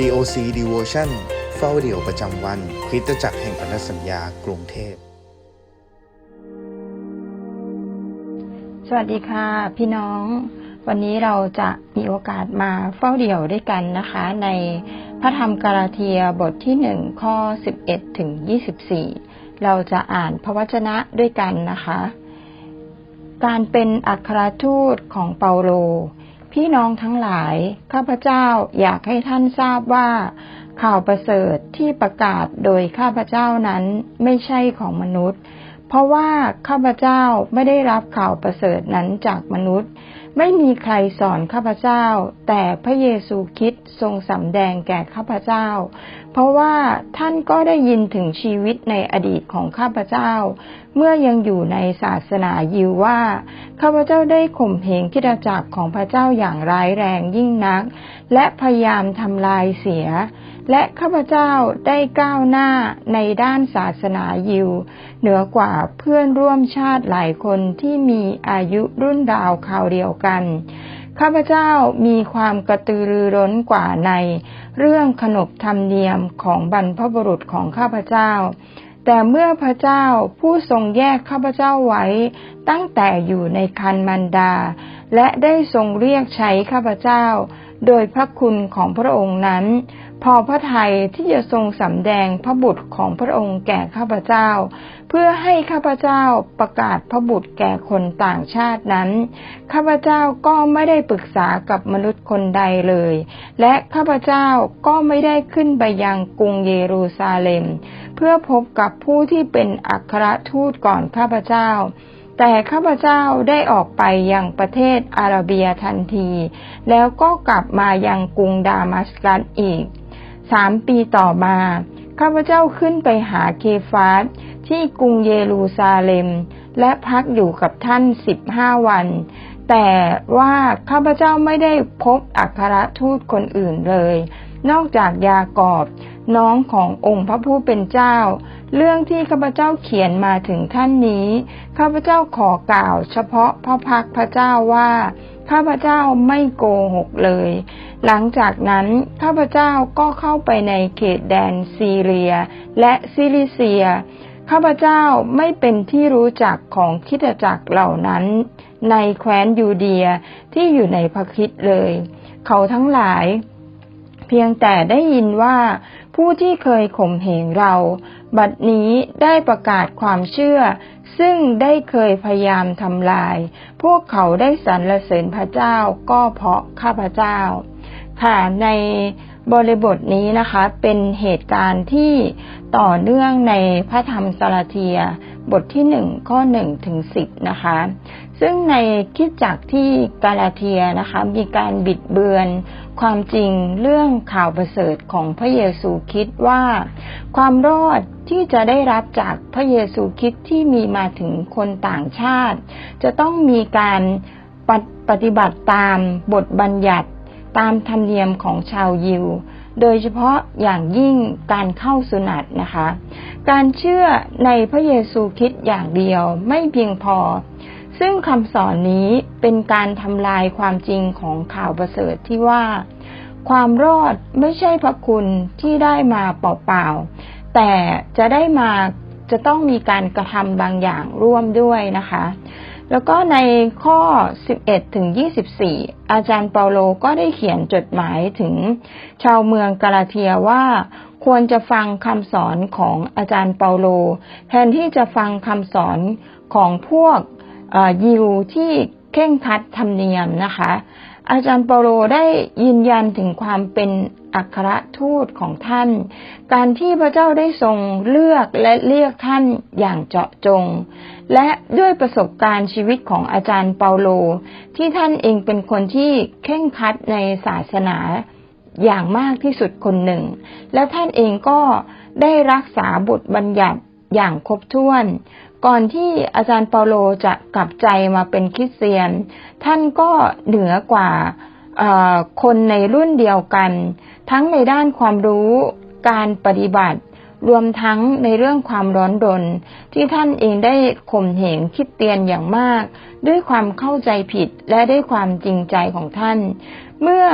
COC Devotion เฝ้าเดี่ยวประจำวัน คริสตจักรแห่งพันธสัญญากรุงเทพ สวัสดีค่ะ พี่น้อง วันนี้เราจะมีโอกาสมาเฝ้าเดี่ยวด้วยกันนะคะ ในพระธรรมกาลาเทียบทที่หนึ่งข้อ 11 ถึง 24 เราจะอ่านพระวจนะด้วยกันนะคะ การเป็นอัครทูตของเปาโล พี่น้องทั้งหลาย ข้าพเจ้าอยากให้ท่านทราบว่า ข่าวประเสริฐที่ประกาศโดยข้าพเจ้านั้นไม่ใช่ของมนุษย์ เพราะว่าข้าพเจ้าไม่ได้รับข่าวประเสริฐนั้นจากมนุษย์ ไม่มีใครสอนข้าพเจ้า แต่พระเยซูคริดทรงสำแดงแก่ข้าพเจ้า เพราะว่าท่านก็ได้ยินถึงชีวิตในอดีตของข้าพเจ้า เมื่อยังอยู่ในศาสนายิวว่า ข้าพเจ้าได้ข่มเหงคิดจักรของพระเจ้าอย่างร้ายแรงยิ่งนัก และพยายามทำลายเสีย และข้าพเจ้าได้ก้าวหน้าในด้านศาสนายิว เหนือกว่าเพื่อนร่วมชาติหลายคนที่มีอายุรุ่นราวคราวเดียวกัน ข้าพเจ้ามีความกระตือรือร้นกว่าใน เรื่องขนบธรรมเนียมของบรรพบุรุษของข้าพเจ้า แต่เมื่อพระเจ้าผู้ทรงแยกข้าพเจ้าไว้ตั้งแต่อยู่ในคันมันดา และได้ทรงเรียกใช้ข้าพเจ้า โดยพระคุณของพระองค์นั้น พอพระทัยที่จะทรงสำแดงพระบุตรของพระองค์แก่ข้าพเจ้า เพื่อให้ข้าพเจ้าประกาศพระบุตรแก่คนต่างชาตินั้น ข้าพเจ้าก็ไม่ได้ปรึกษากับมนุษย์คนใดเลย และข้าพเจ้าก็ไม่ได้ขึ้นไปยังกรุงเยรูซาเล็ม เพื่อพบกับผู้ที่เป็นอัครทูตก่อนข้าพเจ้าแต่ข้าพเจ้าได้ออกไปยังประเทศอาระเบียทันที แล้วก็กลับมายังกรุงดามัสกัสอีก สามปีต่อมา ข้าพเจ้าขึ้นไปหาเคฟาสที่กรุงเยรูซาเล็ม และพักอยู่กับท่านสิบห้าวัน แต่ว่าข้าพเจ้าไม่ได้พบอัครทูตคนอื่นเลย นอกจากยากอบน้องขององค์พระผู้เป็นเจ้า เรื่องที่ข้าพเจ้าเขียนมาถึงท่านนี้ ข้าพเจ้าขอกล่าวเฉพาะพระพักพระเจ้าว่า ข้าพเจ้าไม่โกหกเลย หลังจากนั้นข้าพเจ้าก็เข้าไปในเขตแดนซีเรีย และซิลิเซีย ข้าพเจ้าไม่เป็นที่รู้จักของคิดจักรเหล่านั้น ในแคว้นยูเดียที่อยู่ในพระคิดเลย เขาทั้งหลาย เพียงแต่ได้ยินว่าผู้ที่เคยข่มเหงเรา บัดนี้ได้ประกาศความเชื่อ ซึ่งได้เคยพยายามทำลาย พวกเขาได้สรรเสริญพระเจ้าก็เพราะข้าพเจ้า ค่ะในบริบทนี้นะคะเป็นเหตุการณ์ที่ต่อเนื่องในพระธรรมสาลาเทีย บทที่หนึ่งข้อหนึ่งถึงสิบนะคะ ซึ่งในคิดจักที่กาลาเทียนะคะมีการบิดเบือนความจริงเรื่องข่าวประเสริฐของพระเยซูคิดว่า ความรอดที่จะได้รับจากพระเยซูคิดที่มีมาถึงคนต่างชาติ จะต้องมีการปปฏิบัติตามบทบัญญัติ ตามธรรมเนียมของชาวยิว โดยเฉพาะอย่างยิ่งการเข้าสุนัตนะคะ การเชื่อในพระเยซูคริดอย่างเดียวไม่เพียงพอ ซึ่งคำสอนนี้เป็นการทำลายความจริงของข่าวประเสริฐที่ว่า ความรอดไม่ใช่พระคุณที่ได้มาเปล่าๆ แต่จะได้มาจะต้องมีการกระทำบางอย่างร่วมด้วยนะคะ แล้วก็ในข้อ 11 ถึง 24 อาจารย์เปาโลก็ได้เขียนจดหมายถึงชาวเมืองกาลาเทียว่าควรจะฟังคำสอนของอาจารย์เปาโล แทนที่จะฟังคำสอนของพวกยิวที่ เข่งคัดธรรมเนียมนะคะ อาจารย์เปาโลได้ยืนยันถึงความเป็นอัครทูตของท่าน การที่พระเจ้าได้ทรงเลือกและเรียกท่านอย่างเจาะจง และด้วยประสบการณ์ชีวิตของอาจารย์เปาโล ที่ท่านเองเป็นคนที่เข่งคัดในศาสนาอย่างมากที่สุดคนหนึ่ง และท่านเองก็ได้รักษาบทบัญญัติอย่างครบถ้วน ก่อนที่อาจารย์เปาโลจะกลับใจมาเป็นคริสเตียน ท่านก็เหนือกว่าคนในรุ่นเดียวกัน ทั้งในด้านความรู้การปฏิบัติ รวมทั้งในเรื่องความร้อนรนที่ท่านเองได้ข่มเหงคิดเตียนอย่างมาก ด้วยความเข้าใจผิดและด้วยความจริงใจของท่าน เมื่อ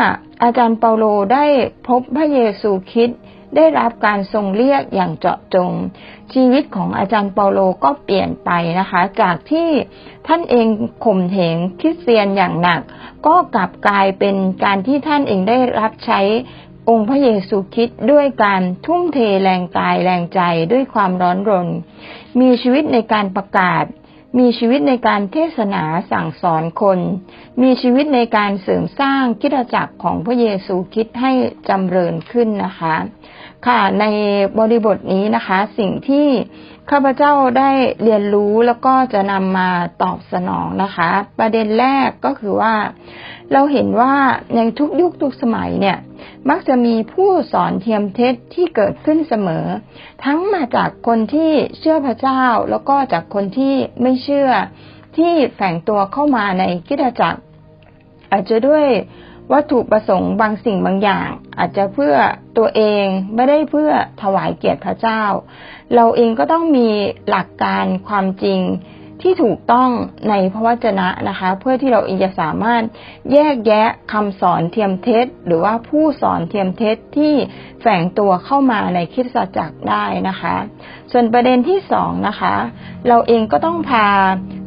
อาจารย์เปาโลได้พบพระเยซูคริสต์ ได้รับการทรงเรียกอย่างเจาะจง ชีวิตของอาจารย์เปาโลก็เปลี่ยนไปนะคะ จากที่ท่านเองข่มเหงคริสเตียนอย่างหนัก ก็กลับกลายเป็นการที่ท่านเองได้รับใช้องค์พระเยซูคริสต์ด้วยการทุ่มเทแรงกายแรงใจด้วยความร้อนรน มีชีวิตในการประกาศ มีชีวิตในการเทศนาสั่งสอนคน มีชีวิตในการเสริมสร้างคิดจักรของพระเยซูคริสต์ให้จำเริญขึ้นนะคะ ค่ะในบริบทนี้นะคะ สิ่งที่ข้าพเจ้าได้เรียนรู้แล้วก็จะนำมาตอบสนองนะคะ ประเด็นแรกก็คือว่า เราเห็นว่าในทุกยุคทุกสมัยเนี่ย มักจะมีผู้สอนเทียมเท็จที่เกิดขึ้นเสมอ ทั้งมาจากคนที่เชื่อพระเจ้า แล้วก็จากคนที่ไม่เชื่อที่แฝงตัวเข้ามาในคิดจักร อาจจะด้วยวัตถุประสงค์บางสิ่งบางอย่าง อาจจะเพื่อตัวเองไม่ได้เพื่อถวายเกียรติพระเจ้า เราเองก็ต้องมีหลักการความจริง ที่ถูกต้องในพระวจนะนะคะ เพื่อที่เราเองจะสามารถแยกแยะคำสอนเทียมเท็จ หรือว่าผู้สอนเทียมเท็จที่แฝงตัวเข้ามาในคริสตจักรได้นะคะ ส่วนประเด็นที่สองนะคะ เราเองก็ต้องพา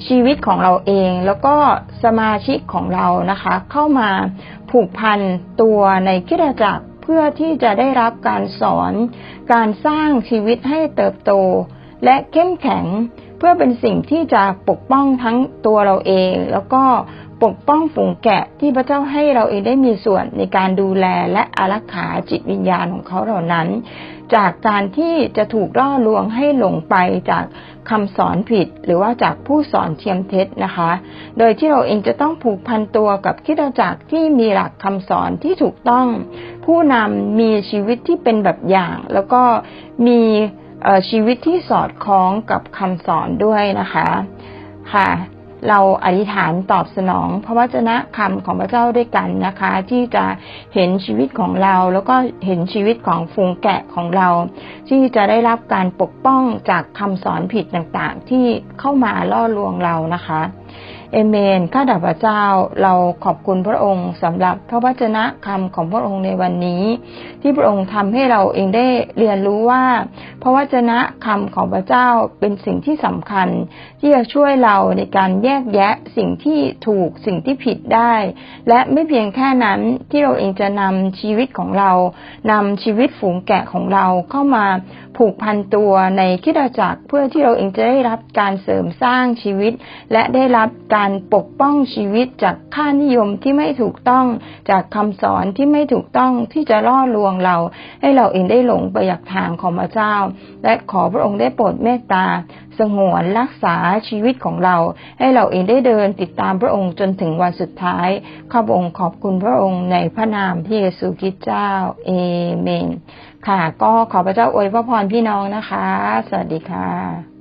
ชีวิตของเราเอง แล้วก็สมาชิกของเรานะคะ เข้ามาผูกพันตัวในคริสตจักรเพื่อที่จะได้รับการสอน การสร้างชีวิตให้เติบโต และเข้มแข็ง เพื่อเป็นสิ่งที่จะปกป้องทั้งตัวเราเอง แล้วก็ปกป้องฝูงแกะที่พระเจ้าให้เราเองได้มีส่วนในการดูแลและอารักขาจิตวิญญาณของเขาเหล่านั้น จากการที่จะถูกล่อลวงให้หลงไปจากคำสอนผิด หรือว่าจากผู้สอนเทียมเท็จนะคะ โดยที่เราเองจะต้องผูกพันตัวกับคิดจักรที่มีหลักคำสอนที่ถูกต้อง ผู้นำมีชีวิตที่เป็นแบบอย่าง แล้วก็มี ชีวิตที่สอดคล้องกับคำสอนด้วยนะคะค่ะ เราอธิษฐานตอบสนองพระวจนะคำของพระเจ้าด้วยกันนะคะ ที่จะเห็นชีวิตของเรา แล้วก็เห็นชีวิตของฝูงแกะของเรา ที่จะได้รับการปกป้องจากคำสอนผิดต่างๆ ที่เข้ามาล่อลวงเรานะคะ เอเมน ข้าแต่พระเจ้า เราขอบคุณพระองค์สำหรับพระวจนะคำของพระองค์ในวันนี้ ที่พระองค์ทำให้เราเองได้เรียนรู้ว่า พระวจนะคำของพระเจ้าเป็นสิ่งที่สำคัญ ที่จะช่วยเราในการแยกแยะสิ่งที่ถูกสิ่งที่ผิดได้ และไม่เพียงแค่นั้นที่เราเองจะนำชีวิตของเรานำชีวิตฝูงแกะของเราเข้ามาผูกพันตัวในคิดจักรเพื่อที่เราเองจะได้รับการเสริมสร้างชีวิต และได้รับการปกป้องชีวิตจากค่านิยมที่ไม่ถูกต้องจากคำสอนที่ไม่ถูกต้องที่จะล่อลวงเรา ให้เราเองได้หลงไปอยากทางของพระเจ้า และขอพระองค์ได้โปรดเมตตา สงวนรักษาชีวิตของเรา ให้เราเองได้เดินติดตามพระองค์จนถึงวันสุดท้ายข้าพระองค์ขอบคุณพระองค์ในพระนามพระเยซูคริสต์เจ้าเอเมน ค่ะ ก็ขอพระเจ้าอวยพระพรพี่น้องนะคะ สวัสดีค่ะ